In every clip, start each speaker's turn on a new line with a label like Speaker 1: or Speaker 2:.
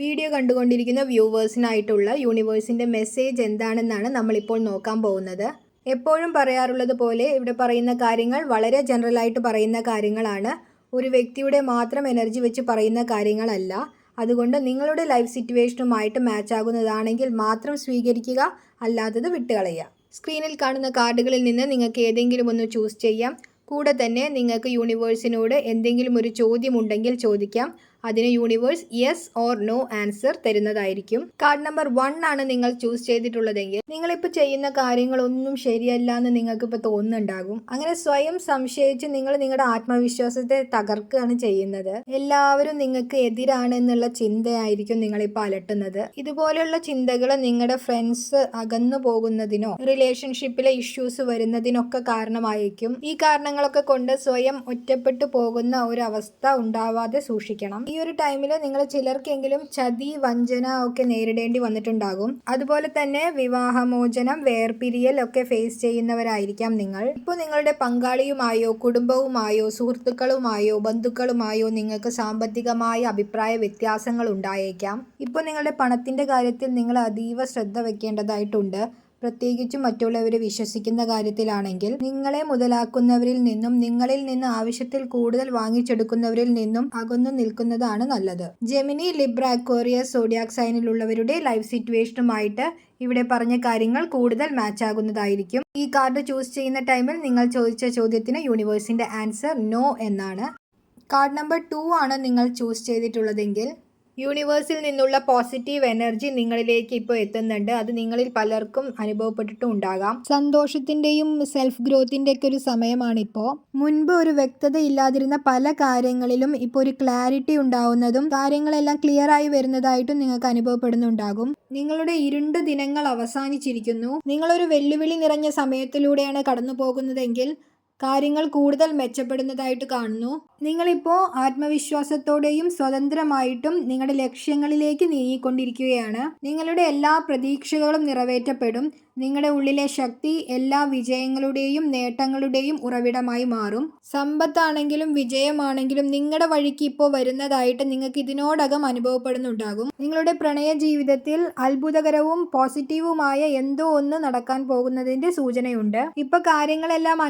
Speaker 1: Video കണ്ടുകൊണ്ടിരിക്കുന്ന വ്യൂവേഴ്സിനായിട്ടുള്ള യൂണിവേഴ്സിന്റെ message എന്താണെന്നാണ് നമ്മളിപ്പോൾ നോക്കാൻ പോകുന്നത്. എപ്പോഴും പറയാറുള്ളത് പോലെ ഇവിടെ പറയുന്ന കാര്യങ്ങൾ വളരെ ജനറലായിട്ട് പറയുന്ന കാര്യങ്ങളാണ്. ഒരു വ്യക്തിയുടെ മാത്രം എനർജി വെച്ച് പറയുന്ന കാര്യങ്ങളല്ല. അതുകൊണ്ട് നിങ്ങളുടെ ലൈഫ് സിറ്റുവേഷനുമായിട്ട് മാച്ച് ആകുന്നതാണെങ്കിൽ മാത്രം സ്വീകരിക്കുക അല്ലാത്തത് വിട്ടുകളയുക. സ്ക്രീനിൽ കാണുന്ന കാർഡുകളിൽ നിന്ന് നിങ്ങൾക്ക് ഏതെങ്കിലും ഒന്ന് ചൂസ് ചെയ്യാം. കൂടെ തന്നെ നിങ്ങൾക്ക് യൂണിവേഴ്സിനോട് എന്തെങ്കിലും ഒരു ചോദ്യമുണ്ടെങ്കിൽ ചോദിക്കാം. അതിന് universe yes or no answer തരുന്നതായിരിക്കും. കാർഡ് നമ്പർ വൺ ആണ് നിങ്ങൾ ചൂസ് ചെയ്തിട്ടുള്ളതെങ്കിൽ നിങ്ങളിപ്പോൾ ചെയ്യുന്ന കാര്യങ്ങളൊന്നും ശരിയല്ല എന്ന് നിങ്ങൾക്ക് ഇപ്പോൾ തോന്നുന്നുണ്ടാകും. അങ്ങനെ സ്വയം സംശയിച്ച് നിങ്ങൾ നിങ്ങളുടെ ആത്മവിശ്വാസത്തെ തകർക്കുകയാണ് ചെയ്യുന്നത്. എല്ലാവരും നിങ്ങൾക്ക് എതിരാണ് എന്നുള്ള ചിന്തയായിരിക്കും നിങ്ങളിപ്പോൾ അലട്ടുന്നത്. ഇതുപോലെയുള്ള ചിന്തകൾ നിങ്ങളുടെ ഫ്രണ്ട്സ് അകന്നു പോകുന്നതിനോ റിലേഷൻഷിപ്പിലെ ഇഷ്യൂസ് വരുന്നതിനൊക്കെ കാരണമായിരിക്കും. ഈ കാരണങ്ങളൊക്കെ കൊണ്ട് സ്വയം ഒറ്റപ്പെട്ടു പോകുന്ന ഒരു അവസ്ഥ ഉണ്ടാവാതെ സൂക്ഷിക്കണം. ഈ ഒരു ടൈമിൽ നിങ്ങൾ ചിലർക്കെങ്കിലും ചതി വഞ്ചന ഒക്കെ നേരിടേണ്ടി വന്നിട്ടുണ്ടാകും. അതുപോലെ തന്നെ വിവാഹമോചനം വേർപിരിയൽ ഒക്കെ ഫേസ് ചെയ്യുന്നവരായിരിക്കാം നിങ്ങൾ. ഇപ്പോൾ നിങ്ങളുടെ പങ്കാളിയുമായോ കുടുംബവുമായോ സുഹൃത്തുക്കളുമായോ ബന്ധുക്കളുമായോ നിങ്ങൾക്ക് സാമ്പത്തികമായ അഭിപ്രായ വ്യത്യാസങ്ങൾ ഉണ്ടായേക്കാം. ഇപ്പോൾ നിങ്ങളുടെ പണത്തിന്റെ കാര്യത്തിൽ നിങ്ങൾ അതീവ ശ്രദ്ധ വെക്കേണ്ടതായിട്ടുണ്ട്. പ്രത്യേകിച്ചും മറ്റുള്ളവരെ വിശ്വസിക്കുന്ന കാര്യത്തിലാണെങ്കിൽ നിങ്ങളെ മുതലാക്കുന്നവരിൽ നിന്നും നിങ്ങളിൽ നിന്ന് ആവശ്യത്തിൽ കൂടുതൽ വാങ്ങിച്ചെടുക്കുന്നവരിൽ നിന്നും അകന്നു നിൽക്കുന്നതാണ് നല്ലത്. ജെമിനി ലിബ്ര അക്വേറിയസ് സോഡിയാക് സൈനിലുള്ളവരുടെ ലൈഫ് സിറ്റുവേഷനുമായിട്ട് ഇവിടെ പറഞ്ഞ കാര്യങ്ങൾ കൂടുതൽ മാച്ച് ആകുന്നതായിരിക്കും. ഈ കാർഡ് ചൂസ് ചെയ്യുന്ന ടൈമിൽ നിങ്ങൾ ചോദിച്ച ചോദ്യത്തിന് യൂണിവേഴ്സിന്റെ ആൻസർ നോ എന്നാണ്. കാർഡ് നമ്പർ ടു ആണ് നിങ്ങൾ ചൂസ് ചെയ്തിട്ടുള്ളതെങ്കിൽ യൂണിവേഴ്സിൽ നിന്നുള്ള പോസിറ്റീവ് എനർജി നിങ്ങളിലേക്ക് ഇപ്പോൾ എത്തുന്നുണ്ട്. അത് നിങ്ങളിൽ പലർക്കും അനുഭവപ്പെട്ടിട്ടും ഉണ്ടാകാം. സന്തോഷത്തിന്റെയും സെൽഫ് ഗ്രോത്തിന്റെ ഒക്കെ ഒരു സമയമാണിപ്പോൾ മുൻപ് ഒരു വ്യക്തത ഇല്ലാതിരുന്ന പല കാര്യങ്ങളിലും ഇപ്പോൾ ഒരു ക്ലാരിറ്റി ഉണ്ടാവുന്നതും കാര്യങ്ങളെല്ലാം ക്ലിയർ ആയി വരുന്നതായിട്ടും നിങ്ങൾക്ക് അനുഭവപ്പെടുന്നുണ്ടാകും. നിങ്ങളുടെ ഇരുണ്ട ദിനങ്ങൾ അവസാനിച്ചിരിക്കുന്നു. നിങ്ങളൊരു വെല്ലുവിളി നിറഞ്ഞ സമയത്തിലൂടെയാണ് കടന്നു പോകുന്നതെങ്കിൽ കാര്യങ്ങൾ കൂടുതൽ മെച്ചപ്പെടുന്നതായിട്ട് കാണുന്നു. നിങ്ങളിപ്പോൾ ആത്മവിശ്വാസത്തോടെയും സ്വതന്ത്രമായിട്ടും നിങ്ങളുടെ ലക്ഷ്യങ്ങളിലേക്ക് നീങ്ങിക്കൊണ്ടിരിക്കുകയാണ്. നിങ്ങളുടെ എല്ലാ പ്രതീക്ഷകളും നിറവേറ്റപ്പെടും. നിങ്ങളുടെ ഉള്ളിലെ ശക്തി എല്ലാ വിജയങ്ങളുടെയും നേട്ടങ്ങളുടെയും ഉറവിടമായി മാറും. സമ്പത്താണെങ്കിലും വിജയമാണെങ്കിലും നിങ്ങളുടെ വഴിക്ക് ഇപ്പോൾ വരുന്നതായിട്ട് നിങ്ങൾക്ക് ഇതിനോടകം അനുഭവപ്പെടുന്നുണ്ടാകും. നിങ്ങളുടെ പ്രണയ ജീവിതത്തിൽ അത്ഭുതകരവും പോസിറ്റീവുമായ എന്തോ ഒന്ന് നടക്കാൻ പോകുന്നതിന്റെ സൂചനയുണ്ട്. ഇപ്പൊ കാര്യങ്ങളെല്ലാം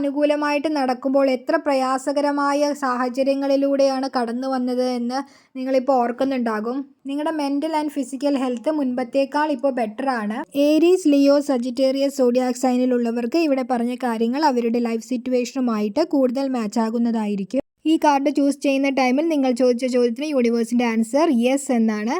Speaker 1: അനുകൂലമായിട്ട് നടക്കുമ്പോൾ എത്ര പ്രയാസകരമായ സാഹചര്യങ്ങളിലൂടെയാണ് കടന്നു വന്നത് എന്ന് നിങ്ങളിപ്പോൾ ഓർക്കുന്നുണ്ടാകും. നിങ്ങളുടെ മെന്റൽ ആൻഡ് ഫിസിക്കൽ ഹെൽത്ത് മുൻപത്തേക്കാൾ ഇപ്പോൾ ബെറ്റർ ആണ്. ഏരീസ് ലിയോ സജിറ്റേറിയസ് സോഡിയാക് സൈനിലുള്ളവർക്ക് ഇവിടെ പറഞ്ഞ കാര്യങ്ങൾ അവരുടെ ലൈഫ് സിറ്റുവേഷനുമായിട്ട് കൂടുതൽ മാച്ച് ആകുന്നതായിരിക്കും. ഈ കാർഡ് ചൂസ് ചെയ്യുന്ന ടൈമിൽ നിങ്ങൾ ചോദിച്ച ചോദ്യത്തിന് യൂണിവേഴ്സിന്റെ ആൻസർ യെസ് എന്നാണ്.